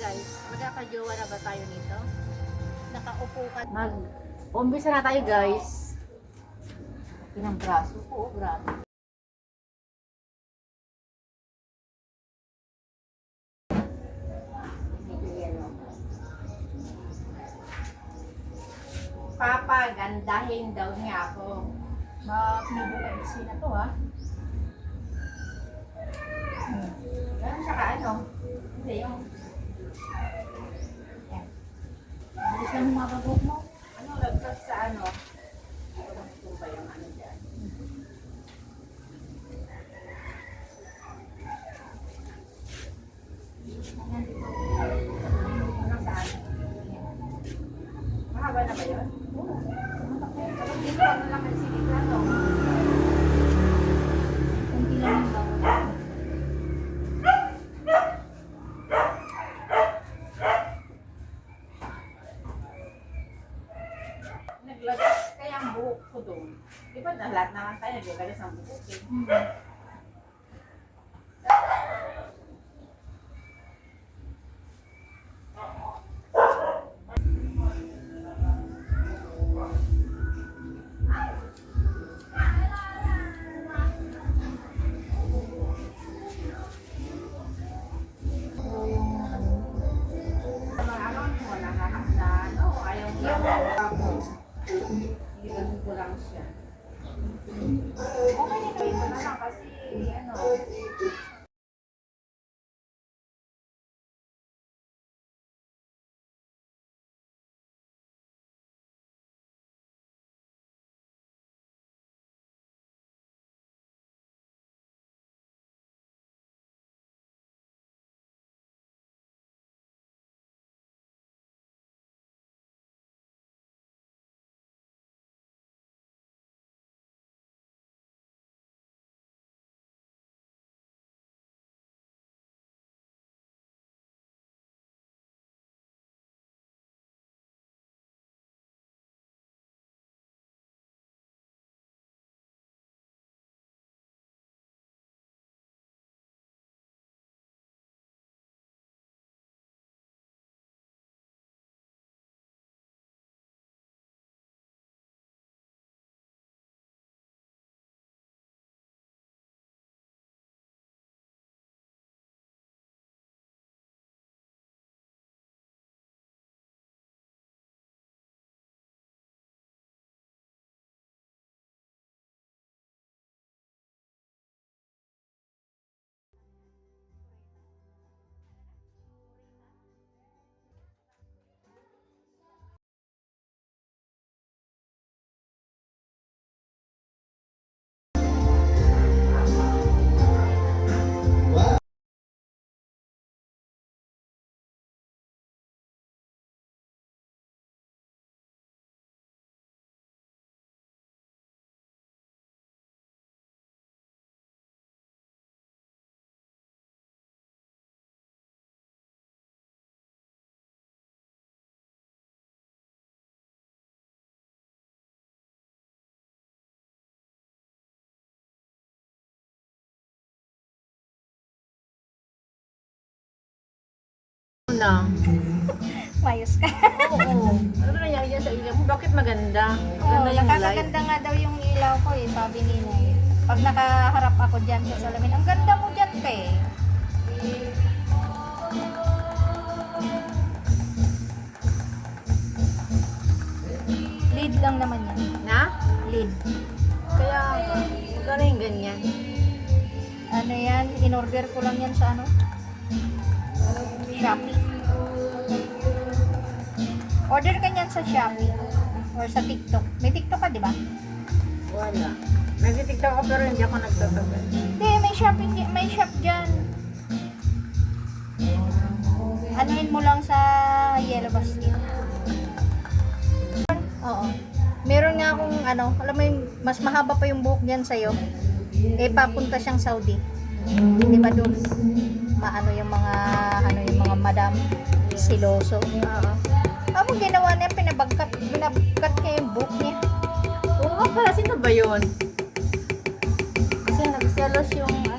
guys, magkakajowa na ba tayo nito? Nakaupo ka. Mag umpisa na tayo guys. Pinang braso ko, oh, grabe. Papagandahin daw niya ako. Mapinibulaisi na to ha. Hmm. Ganun siya ka ano? Hindi yung... Yan. Bilis lang mga kabuk mo. Ano, lagkas sa ano? Ito dyan? Ayan, dito. Ano saan? Mahaba na ba yun? Oo. Kapag dito, ano lang ang sige plato? Kunti lang yung bawal. Naglagas kaya ang buhok ko doon. Di ba na lahat naman tayo naglalagas ang buhok eh. Hmm. Ilan ko lang siya. Okay na ito na kasi ano, na. Mayos ka. Oo. Ano nangyari yan sa ilaw mo? Bakit maganda? Oo, Maganda yung light. nakakaganda nga daw yung ilaw ko eh, sabi ni Nay. Pag nakaharap ako dyan sa salamin, ang ganda mo dyan, te. Lead lang naman yan. Na? Lead. Kaya, magkano yung ganyan? Ano yan? In-order ko lang yan sa ano? Shopee. Order ka niyan sa Shopee or sa TikTok. May TikTok ka, di ba? Wala. Nag-tiktok ako pero hindi ako nagtatagal. Hindi, may shopping, may shop dyan. Anuhin mo lang sa Yellow Basket. Oo. Meron nga akong ano, alam mo yung mas mahaba pa yung buhok niyan sa'yo. Eh, papunta siyang Saudi. Di ba doon? Maano yung mga, ano yung mga madam, siloso. Oo. Ano ginawa niya? Pinabagkat, pinabagkat niya yung buhok niya. Oo nga pala, sino ba yun? Kasi nagselos yung